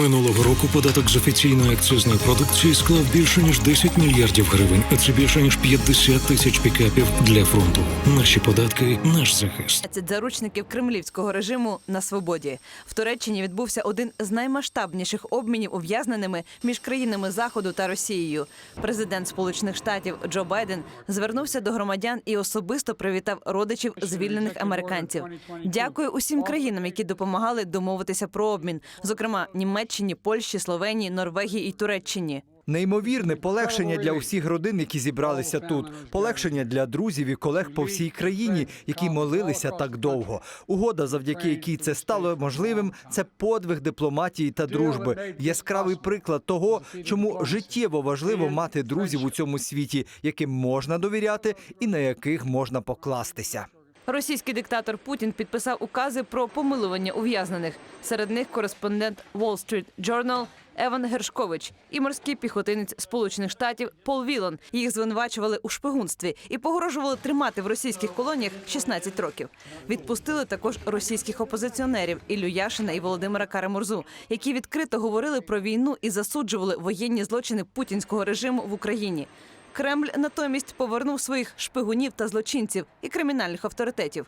Минулого року податок з офіційної акцизної продукції склав більше ніж 10 мільярдів гривень, а це більше ніж 50 тисяч пікапів для фронту. Наші податки, наш захист. 15 заручників кремлівського режиму на свободі. В Туреччині відбувся один з наймасштабніших обмінів ув'язненими між країнами Заходу та Росією. Президент Сполучених Штатів Джо Байден звернувся до громадян і особисто привітав родичів звільнених американців. Дякую усім країнам, які допомагали домовитися про обмін, зокрема Німеччині, Польщі, Словенії, Норвегії і Туреччині. Неймовірне полегшення для усіх родин, які зібралися тут. Полегшення для друзів і колег по всій країні, які молилися так довго. Угода, завдяки якій це стало можливим, це подвиг дипломатії та дружби. Яскравий приклад того, чому життєво важливо мати друзів у цьому світі, яким можна довіряти і на яких можна покластися. Російський диктатор Путін підписав укази про помилування ув'язнених. Серед них кореспондент Wall Street Journal Еван Гершкович і морський піхотинець Сполучених Штатів Пол Вілон. Їх звинувачували у шпигунстві і погрожували тримати в російських колоніях 16 років. Відпустили також російських опозиціонерів Іллю Яшина і Володимира Карамурзу, які відкрито говорили про війну і засуджували воєнні злочини путінського режиму в Україні. Кремль натомість повернув своїх шпигунів та злочинців і кримінальних авторитетів.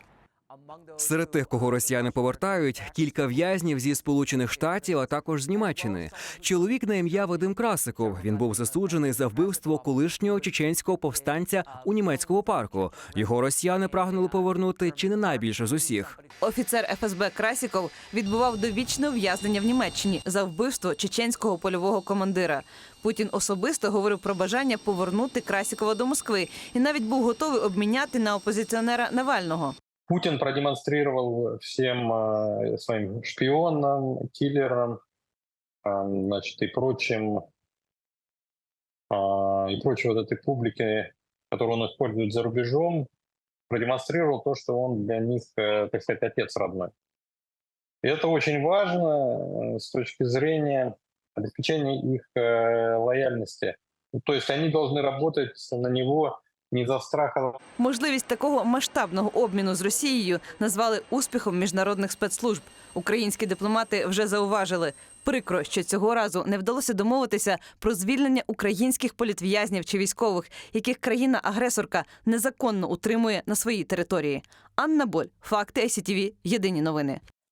Серед тих, кого росіяни повертають, кілька в'язнів зі сполучених штатів, а також з Німеччини. Чоловік на ім'я Вадим Красиков. Він був засуджений за вбивство колишнього чеченського повстанця у німецькому парку. Його росіяни прагнули повернути чи не найбільше з усіх. Офіцер ФСБ Красіков відбував довічне ув'язнення в Німеччині за вбивство чеченського польового командира. Путін особисто говорив про бажання повернути Красікова до Москви і навіть був готовий обміняти на опозиціонера Навального. Путин продемонстрировал всем э, своим шпионам, киллерам, э, значит, и прочим, э, и прочей вот этой публике, которую он использует за рубежом, продемонстрировал то, что он для них, так сказать, отец родной. И это очень важно с точки зрения обеспечения их лояльности. То есть они должны работать на него не за страхом Можливість такого масштабного обміну з Росією назвали успіхом міжнародних спецслужб. Українські дипломати вже зауважили. Прикро, що цього разу не вдалося домовитися про звільнення українських політв'язнів чи військових, яких країна-агресорка незаконно утримує на своїй території. Анна Боль, факти СІТВ, єдині новини.